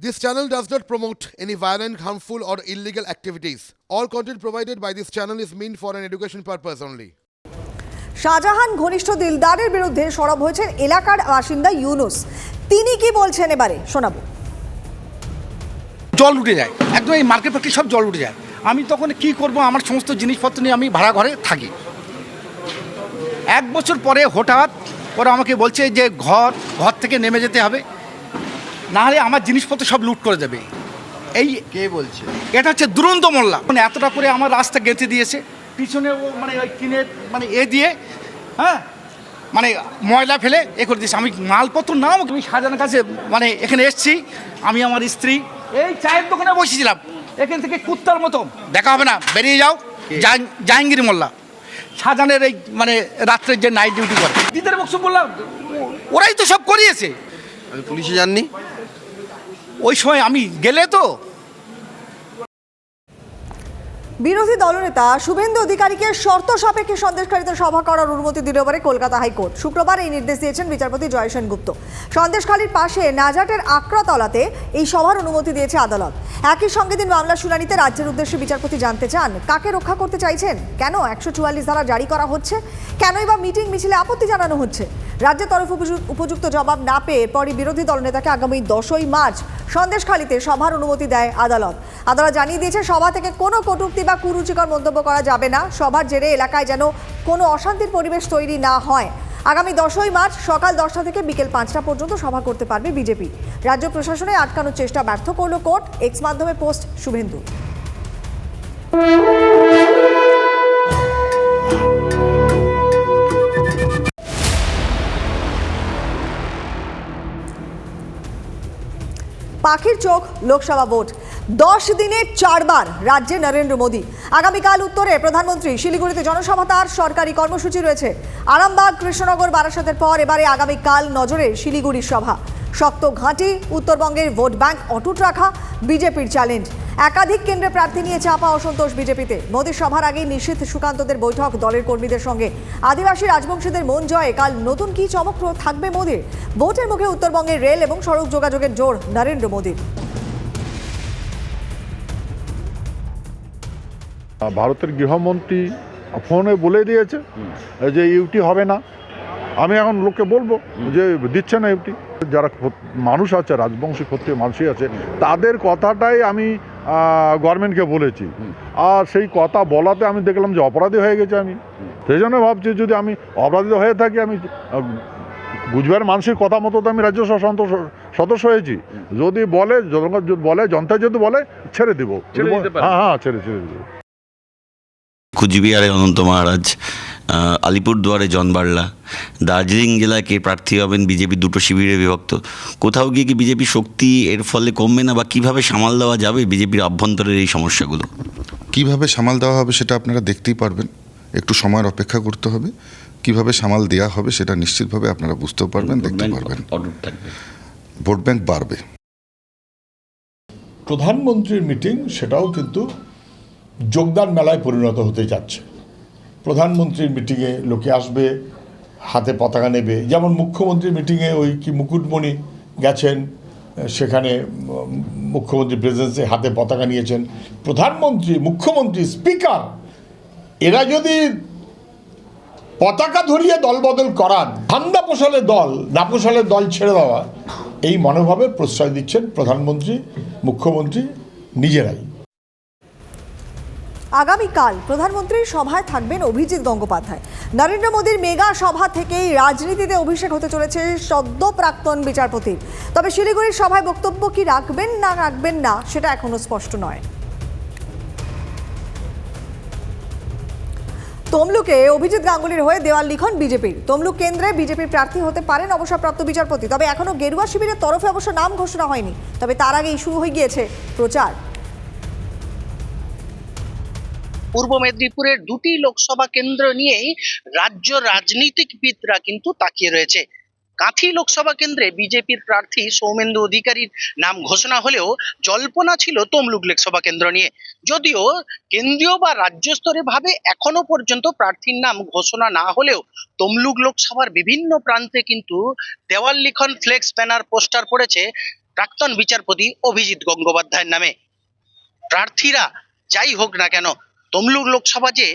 This channel does not promote any violent, harmful, or illegal activities. All content provided by this channel is meant for an education purpose only. Shahjahan ঘনিষ্ঠ দিলদারের বিরুদ্ধে সরব হয়েছেন এলাকার বাসিন্দা ইউনুস। তিনি কি বলছেন এবারে? শোনাবো। জল উঠে যায়। একদম এই মার্কেট ফার্কেট সব জল উঠে যায়। আমি তখন কি করব আমার সমস্ত জিনিসপত্র নিয়ে আমি ভাড়া ঘরে থাকি। এক বছর পরে হঠাৎ ওরা আমাকে বলছে যে ঘর ঘর থেকে নেমে যেতে হবে। না হলে আমার জিনিসপত্র সব লুট করে দেবে। এই কে বলছে? এটা হচ্ছে দুরন্ত মোল্লা। মানে এতটা করে আমার রাস্তা গেঁথে দিয়েছে। পিছনে ও মানে ওই কিনে মানে এ দিয়ে হ্যাঁ? মানে ময়লা ফেলে এ করে দিয়েছে। আমি মালপত্র নাও আমি সাজানোর কাছে মানে এখানে এসছি। আমি আমার স্ত্রী। এই চায়ের দোকানে বসেছিলাম। এখান থেকে কুত্তার মতো। দেখা হবে না। বেরিয়ে যাও। জাহাং- জাহাঙ্গীর মোল্লা। শাহজাহানের এই মানে রাত্রের যে নাইট ডিউটি করে। দিদের বক্স বললাম ওরাই তো সব করিয়েছে। আমি পুলিশে যাননি। ওই সময় আমি গেলে তো? বিরোধী দলনেতা শুভেন্দু অধিকারীকে শর্ত সাপেক্ষে সন্দেশকারীতে সভা করার অনুমতি দিল এবারে কলকাতা হাইকোর্ট। শুক্রবার এই নির্দেশ দিয়েছেন বিচারপতি জয় সেনগুপ্ত। সন্দেশখালীর পাশে নাজাটের আকড়াতলাতে এই সভার অনুমতি দিয়েছে আদালত। একই সঙ্গে দিন মামলার শুনানিতে রাজ্যের উদ্দেশ্যে বিচারপতি জানতে চান, কাকে রক্ষা করতে চাইছেন? কেন একশো চুয়াল্লিশ ধারা জারি করা হচ্ছে? কেনই বা মিটিং মিছিলে আপত্তি জানানো হচ্ছে? রাজ্যের তরফ উপযু- উপযুক্ত জবাব না পেয়ে পরই বিরোধী দলনেতাকে আগামী দশই মার্চ সন্দেশখালীতে সভার অনুমতি দেয় আদালত। আদালত জানিয়ে দিয়েছে, সভা থেকে কোনো কটূক্তি বা কুরুচিকর মন্তব্য করা যাবে না। সভার জেরে এলাকায় যেন কোনো অশান্তির পরিবেশ তৈরি না হয়। আগামী দশই মার্চ সকাল দশটা থেকে বিকেল পাঁচটা পর্যন্ত সভা করতে পারবে বিজেপি। রাজ্য প্রশাসনে আটকানোর চেষ্টা ব্যর্থ করল কোর্ট। এক্স মাধ্যমে পোস্ট শুভেন্দু। পাখির চোখ লোকসভা ভোট। দশ দিনে চারবার রাজ্যে নরেন্দ্র মোদী। আগামীকাল উত্তরে প্রধানমন্ত্রী শিলিগুড়িতে জনসভা, তার সরকারি কর্মসূচি রয়েছে। আরামবাগ, কৃষ্ণনগর, বারাসাতের পর এবারে আগামীকাল নজরে শিলিগুড়ির সভা। শক্ত ঘাঁটি, উত্তরবঙ্গের ভোট ব্যাংক অটুট রাখা, বিজেপির চ্যালেঞ্জ। একাধিক কেন্দ্রে প্রার্থী নিয়ে চাপা অসন্তোষ বিজেপিতে। মোদীর সভার আগেই নিষিদ্ধ সুকান্তদের বৈঠক দলের কর্মীদের সঙ্গে। আদিবাসী রাজবংশীদের মন জয়ে, কাল নতুন কি চমক থাকবে মোদীর? ভোটের মুখে উত্তরবঙ্গের রেল এবং সড়ক যোগাযোগের জোর, নরেন্দ্র মোদীর। ভারতের গৃহমন্ত্রী ফোনে বলে দিয়েছে যে ইউটি হবে না। আমি এখন লোককে বলব যে দিচ্ছে না ইউটি। যারা মানুষ আছে, রাজবংশী ক্ষত্রিয় মানুষই আছে, তাদের কথাটাই আমি গভর্নমেন্টকে বলেছি। আর সেই কথা বলাতে আমি দেখলাম যে অপরাধী হয়ে গেছে আমি। সেই জন্য ভাবছি যদি আমি অপরাধী হয়ে থাকি আমি গুজবের মানুষের কথা মতো তো আমি রাজ্য সভা সন্ত- সদস্য হয়েছি। যদি বলে বলে জনতা যদি বলে ছেড়ে দিব। হ্যাঁ হ্যাঁ ছেড়ে ছেড়ে দেবো। কুচবিহারে অনন্ত মহারাজ আলিপুরদুয়ারে জন বার্লা। দার্জিলিং জেলায় কে প্রার্থী হবেন? বিজেপি দুটো শিবিরে বিভক্ত। কোথাও গিয়ে কি বিজেপি শক্তি এর ফলে কমবে না? বা কীভাবে সামাল দেওয়া যাবে বিজেপির অভ্যন্তরের এই সমস্যাগুলো? কীভাবে সামাল দেওয়া হবে সেটা আপনারা দেখতেই পারবেন। একটু সময়ের অপেক্ষা করতে হবে। কীভাবে সামাল দেওয়া হবে সেটা নিশ্চিতভাবে আপনারা বুঝতেও পারবেন দেখতে পারবেন। ভোট ব্যাংক বাড়বে। প্রধানমন্ত্রীর মিটিং সেটাও কিন্তু যোগদান মেলায় পরিণত হতে যাচ্ছে। প্রধানমন্ত্রীর মিটিংয়ে লোকে আসবে, হাতে পতাকা নেবে। যেমন মুখ্যমন্ত্রীর মিটিংয়ে ওই কি মুকুটমণি গেছেন, সেখানে মুখ্যমন্ত্রী প্রেসিডেন্সি হাতে পতাকা নিয়েছেন। প্রধানমন্ত্রী, মুখ্যমন্ত্রী স্পিকার এরা যদি পতাকা ধরিয়ে দলবদল করান, ধান্দা পোষালে দল, না পোষালে দল ছেড়ে দেওয়া, এই মনোভাবে প্রশ্রয় দিচ্ছেন প্রধানমন্ত্রী, মুখ্যমন্ত্রী নিজেরাই। আগামীকাল প্রধানমন্ত্রীর সভায় থাকবেন অভিজিৎ গঙ্গোপাধ্যায়। নরেন্দ্র মোদীর মেগা সভা থেকেই রাজনীতিতে অভিষেক হতে চলেছে সদ্য প্রাক্তন বিচারপতির তবে শিলিগুড়ির সভায় বক্তব্য কি রাখবেন না রাখবেন না, সেটা এখনও স্পষ্ট নয়। তমলুকে অভিজিৎ গাঙ্গুলির হয়ে দেওয়াল লিখন বিজেপির। তমলুক কেন্দ্রে বিজেপির প্রার্থী হতে পারেন অবসরপ্রাপ্ত বিচারপতি। তবে এখনও গেরুয়া শিবিরের তরফে অবশ্য নাম ঘোষণা হয়নি। তবে তার আগেই শুরু হয়ে গিয়েছে প্রচার। পূর্ব মেদিনীপুরের দুটি লোকসভা কেন্দ্র নিয়েই রাজ্য রাজনীতিকবিদরা কিন্তু তাকিয়ে রয়েছে। কাঁথি লোকসভা কেন্দ্রে বিজেপির প্রার্থী সৌমেন্দু অধিকারীর নাম ঘোষণা হলেও জল্পনা ছিল তমলুক লোকসভা কেন্দ্র নিয়ে। যদিও কেন্দ্রীয় বা রাজ্য স্তরে ভাবে এখনও পর্যন্ত প্রার্থীর নাম ঘোষণা না হলেও তমলুক লোকসভার বিভিন্ন প্রান্তে কিন্তু দেওয়াল লিখন, ফ্লেক্স, ব্যানার, পোস্টার পড়েছে প্রাক্তন বিচারপতি অভিজিৎ গঙ্গোপাধ্যায়ের নামে। প্রার্থীরা যাই হোক না কেন তমলুক লোকসভা যে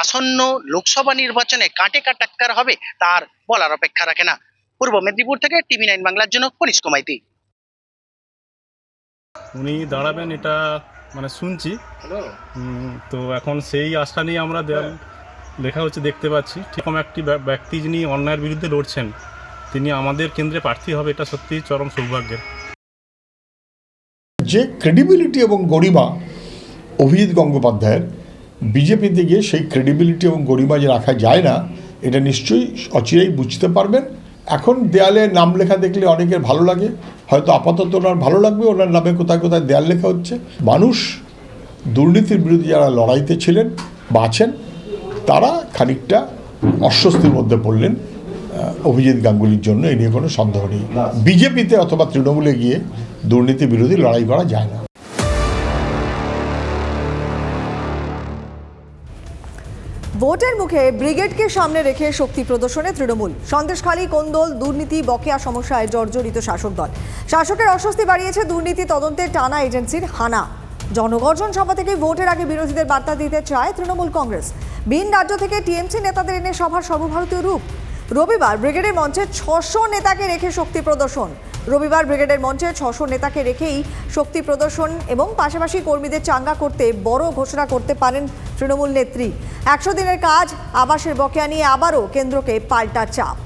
আসন্ন লোকসভা নির্বাচনে কাটে কাটাক্কার হবে তার বলার অপেক্ষা রাখে না। পূর্ব মেদিনীপুর থেকে টিভি নাইন বাংলার জন্য কনিষ্ক মাইতি। উনি দাঁড়াবেন এটা মানে শুনছি। তো এখন সেই আশা নিয়ে আমরা দেয়াল লেখা হচ্ছে দেখতে পাচ্ছি। ঠিকম একটি ব্যক্তি যিনি অন্যায়ের বিরুদ্ধে লড়ছেন তিনি আমাদের কেন্দ্রে প্রার্থী হবে এটা সত্যিই চরম সৌভাগ্যের। যে ক্রেডিবিলিটি এবং গরিমা অভিজিৎ গঙ্গোপাধ্যায়ের বিজেপিতে গিয়ে সেই ক্রেডিবিলিটি এবং গরিমা যে রাখা যায় না এটা নিশ্চয়ই অচিরেই বুঝতে পারবেন। এখন দেয়ালে নাম লেখা দেখলে অনেকের ভালো লাগে হয়তো আপাতত ওনার ভালো লাগবে ওনার নামে কোথায় কোথায় দেয়াল লেখা হচ্ছে। মানুষ দুর্নীতির বিরুদ্ধে যারা লড়াইতে ছিলেন বা আছেন তারা খানিকটা অস্বস্তির মধ্যে পড়লেন অভিজিৎ গাঙ্গুলির জন্য। এ নিয়ে কোনো সন্দেহ নেই। বিজেপিতে অথবা তৃণমূলে গিয়ে দুর্নীতি বিরোধী লড়াই করা যায় না। ভোটের মুখে ব্রিগেডকে সামনে রেখে শক্তি প্রদর্শনে তৃণমূল। সন্দেশখালী, কোন্দল, দুর্নীতি, বকেয়া সমস্যায় জর্জরিত শাসক দল। শাসকের অস্বস্তি বাড়িয়েছে দুর্নীতি তদন্তের টানা এজেন্সির হানা। জনগর্জন সভা থেকে ভোটের আগে বিরোধীদের বার্তা দিতে চায় তৃণমূল কংগ্রেস। ভিন রাজ্য থেকে টিএমসি নেতাদের এনে সভার সর্বভারতীয় রূপ। রবিবার ব্রিগেডের মঞ্চে ছশো নেতাকে রেখে শক্তি প্রদর্শন। রবিবার ব্রিগেডের মঞ্চে ছশো নেতাকে রেখেই শক্তি প্রদর্শন এবং পাশাপাশি কর্মীদের চাঙ্গা করতে বড় ঘোষণা করতে পারেন তৃণমূল নেত্রী। একশো দিনের কাজ আবাসের বকেয়া নিয়ে আবারও কেন্দ্রকে পাল্টা চাপ।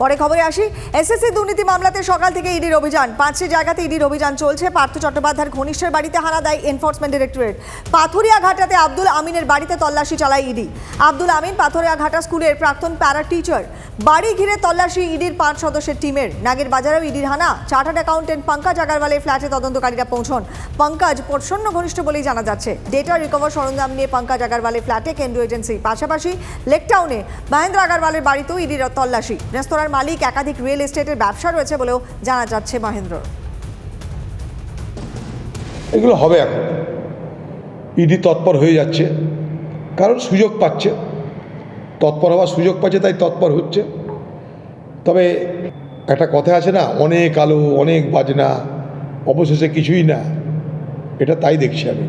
পরে খবরে আসি, এসএসসি দুর্নীতি মামলাতে সকাল থেকে ইডির অভিযান। পাঁচটি জায়গাতে ইডির অভিযান চলছে। পার্থ চট্টোপাধ্যায়ের ঘনিষ্ঠের বাড়িতে হানা দেয় এনফোর্সমেন্ট ডিরেক্টরেট পাথুরিয়া ঘাটাতে আব্দুল আমিনের বাড়িতে তল্লাশি চালায় ইডি। আব্দুল আমিন পাথুরিয়া ঘাটা স্কুলের প্রাক্তন প্যারা টিচার বাড়ি ঘিরে তল্লাশি ইডির পাঁচ সদস্যের টিমের। নাগের বাজারেও ইডির হানা। চার্টার্ড অ্যাকাউন্টেন্ট পঙ্কজ আগারওয়ালের ফ্ল্যাটে তদন্তকারীরা পৌঁছন। পঙ্কজ প্রসন্ন ঘনিষ্ঠ বলেই জানা যাচ্ছে। ডেটা রিকভার সরঞ্জাম নিয়ে পঙ্কজ আগারওয়ালের ফ্ল্যাটে কেন্দ্রীয় এজেন্সি পাশাপাশি লেকটাউনে মহেন্দ্র আগারওয়ালের বাড়িতেও ইডির তল্লাশি। রেস্তোরাঁর মালিক একাধিক রিয়েল এস্টেটের ব্যবসা রয়েছে বলেও জানা যাচ্ছে মহেন্দ্র। এগুলো হবে এখন। ইডি তৎপর হয়ে যাচ্ছে, কারণ সুযোগ পাচ্ছে। তৎপর হওয়ার সুযোগ পাচ্ছে, তাই তৎপর হচ্ছে। তবে একটা কথা আছে না, অনেক আলো, অনেক বাজনা, অবশেষে কিছুই না। এটা তাই দেখছি আমি।